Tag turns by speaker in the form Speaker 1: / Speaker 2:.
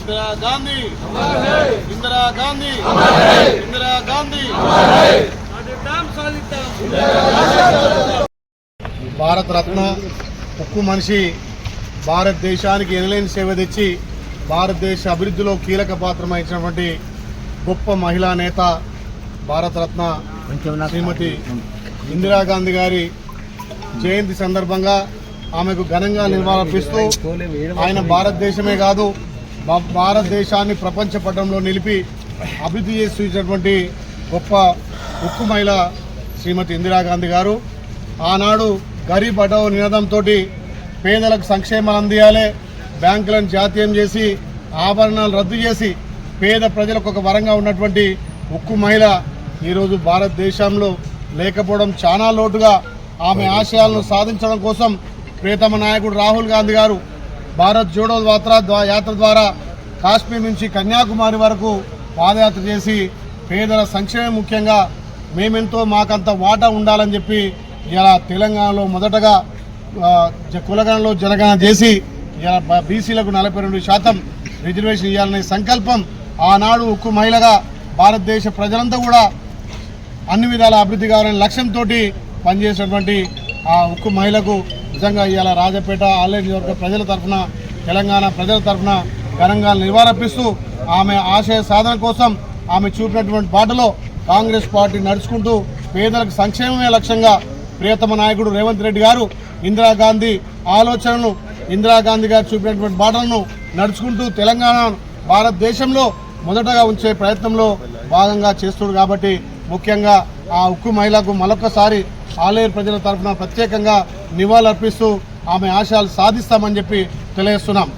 Speaker 1: ఇందిరా గాంధీ ఇందిరా గాంధీ ఇందిరా గాంధీ ఉక్కు మనిషి భారతదేశానికి ఎనలేని సేవ తెచ్చి భారతదేశ అభివృద్ధిలో కీలక పాత్ర వహించినటువంటి గొప్ప మహిళా నేత భారతరత్న శ్రీమతి ఇందిరాగాంధీ గారి జయంతి సందర్భంగా ఆమెకు ఘనంగా నివాళులర్పిస్తూ ఆయన భారతదేశమే కాదు భారతదేశాన్ని ప్రపంచ పటంలో నిలిపి అభివృద్ధి చేసి చూసినటువంటి గొప్ప ఉక్కు మహిళ శ్రీమతి ఇందిరాగాంధీ గారు. ఆనాడు గరీబ్ బటావ్ నినాదంతో పేదలకు సంక్షేమాలు అందియాలి బ్యాంకులను జాతీయం చేసి ఆభరణాలు రద్దు చేసి పేద ప్రజలకు ఒక వరంగా ఉన్నటువంటి ఉక్కు మహిళ ఈరోజు భారతదేశంలో లేకపోవడం చాలా లోటుగా ఆమె ఆశయాలను సాధించడం కోసం ప్రియతమ నాయకుడు రాహుల్ గాంధీ గారు భారత్ జోడో యాత్ర యాత్ర ద్వారా కాశ్మీర్ నుంచి కన్యాకుమారి వరకు పాదయాత్ర చేసి పేదల సంక్షేమం ముఖ్యంగా మేమెంతో మాకంత వాటా ఉండాలని చెప్పి ఇలా తెలంగాణలో మొదటగా కులగణలో జనగణన చేసి ఇలా బీసీలకు నలభై రెండు శాతం రిజర్వేషన్ ఇవ్వాలనే సంకల్పం ఆనాడు ఉక్కు మహిళగా భారతదేశ ప్రజలంతా కూడా అన్ని విధాల అభివృద్ధి కావాలనే లక్ష్యంతో పనిచేసినటువంటి ఆ ఉక్కు మహిళకు నిజంగా ఇవాళ రాజపేట ఆలయ నియోజకవర్గ ప్రజల తరఫున తెలంగాణ ప్రజల తరఫున ఘనంగా నివారపిస్తూ ఆమె ఆశయ సాధన కోసం ఆమె చూపినటువంటి బాటలో కాంగ్రెస్ పార్టీ నడుచుకుంటూ పేదలకు సంక్షేమమే లక్ష్యంగా ప్రియతమ నాయకుడు రేవంత్ రెడ్డి గారు ఇందిరాగాంధీ ఆలోచనను ఇందిరాగాంధీ గారు చూపినటువంటి బాటలను నడుచుకుంటూ తెలంగాణ భారతదేశంలో మొదటగా ఉంచే ప్రయత్నంలో భాగంగా చేస్తుడు కాబట్టి ముఖ్యంగా ఆ ఉక్కు మహిళకు మరొకసారి ఆలయ ప్రజల తరఫున ప్రత్యేకంగా నివాళులర్పిస్తూ ఆమె ఆశయాలు సాధిస్తామని చెప్పి తెలియజేస్తున్నాం.